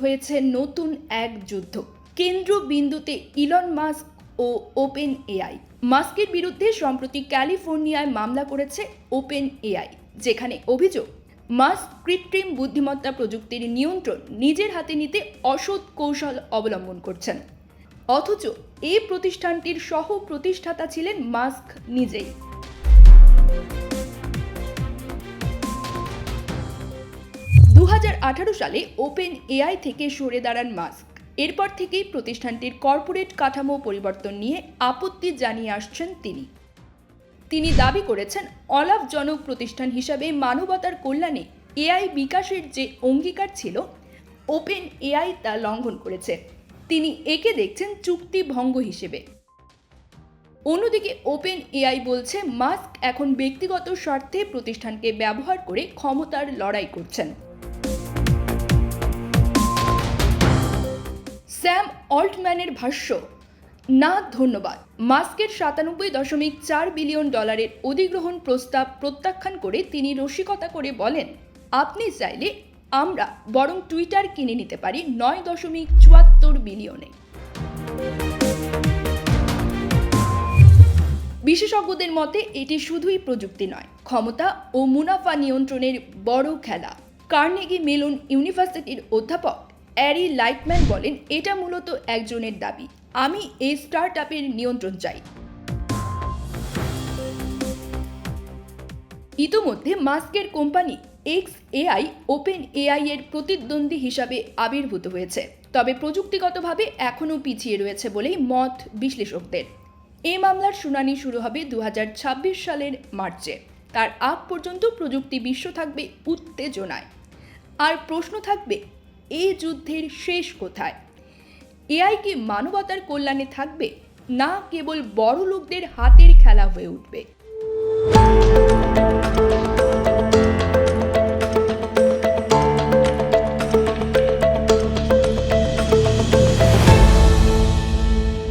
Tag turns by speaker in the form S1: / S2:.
S1: হয়েছে নতুন এক যুদ্ধ। কেন্দ্র বিন্দুতে ইলন মাস্ক ও ওপেন এআই মাস্কের বিরুদ্ধে সম্প্রতি ক্যালিফোর্নিয়ায় মামলা করেছে ওপেন এআই যেখানে অভিযোগ, মাস্ক কৃত্রিম বুদ্ধিমত্তা প্রযুক্তির নিয়ন্ত্রণ নিজের হাতে নিতে অসৎ কৌশল অবলম্বন করছেন। অথচ এই প্রতিষ্ঠানটির সহ প্রতিষ্ঠাতা ছিলেন মাস্ক নিজেই। সালে ওপেন এআই থেকে সরে দাঁড়ান মাস্ক। এরপর থেকেই প্রতিষ্ঠানটির কর্পোরেট কাঠামো পরিবর্তন নিয়ে আপত্তি জানিয়ে আসছেন তিনি। তিনি দাবি করেছেন, অলাভজনক প্রতিষ্ঠান হিসাবে মানবতার কল্যাণে এআই বিকাশের যে অঙ্গীকার ছিল, ওপেন এআই তা লঙ্ঘন করেছে। তিনি একে দেখছেন চুক্তি ভঙ্গ হিসেবে। অন্যদিকে, ওপেন এআই বলছে, মাস্ক এখন ব্যক্তিগত স্বার্থে প্রতিষ্ঠানকে ব্যবহার করে ক্ষমতার লড়াই করছেন। স্যাম অল্টম্যানের ভাষ্য, না, ধন্যবাদ। মাস্কের সাতানব্বই দশমিক চার বিলিয়ন ডলারের অধিগ্রহণ প্রস্তাব প্রত্যাখ্যান করে তিনি রসিকতা করে বলেন, আপনি চাইলে আমরা বরং টুইটার কিনে নিতে পারি নয় দশমিক চুয়াত্তর বিলিয়নে। বিশেষজ্ঞদের মতে, এটি শুধুই প্রযুক্তি নয়, ক্ষমতা ও মুনাফা নিয়ন্ত্রণের বড় খেলা। কার্নেগি মেলন ইউনিভার্সিটির অধ্যাপক অ্যারি লাইটম্যান বলেন, এটা মূলত একজনের দাবি। আমি এই স্টার্ট আপের নিয়ন্ত্রণ চাই। ইতোমধ্যে মাস্কের company x AI, open AI এর প্রতিদ্বন্দ্বী হিসাবে আবির্ভূত হয়েছে। তবে প্রযুক্তিগতভাবে এখনও পিছিয়ে রয়েছে বলেই মত বিশ্লেষকদের। এ মামলার শুনানি শুরু হবে দু হাজার ছাব্বিশ সালের মার্চে। তার আগ পর্যন্ত প্রযুক্তি বিশ্ব থাকবে উত্তেজনায়। আর প্রশ্ন থাকবে এই যুদ্ধের শেষ কোথায়? এআই কি মানবতার কল্যাণে থাকবে? না কেবল বড় লোকদের হাতের খেলা হয়ে উঠবে?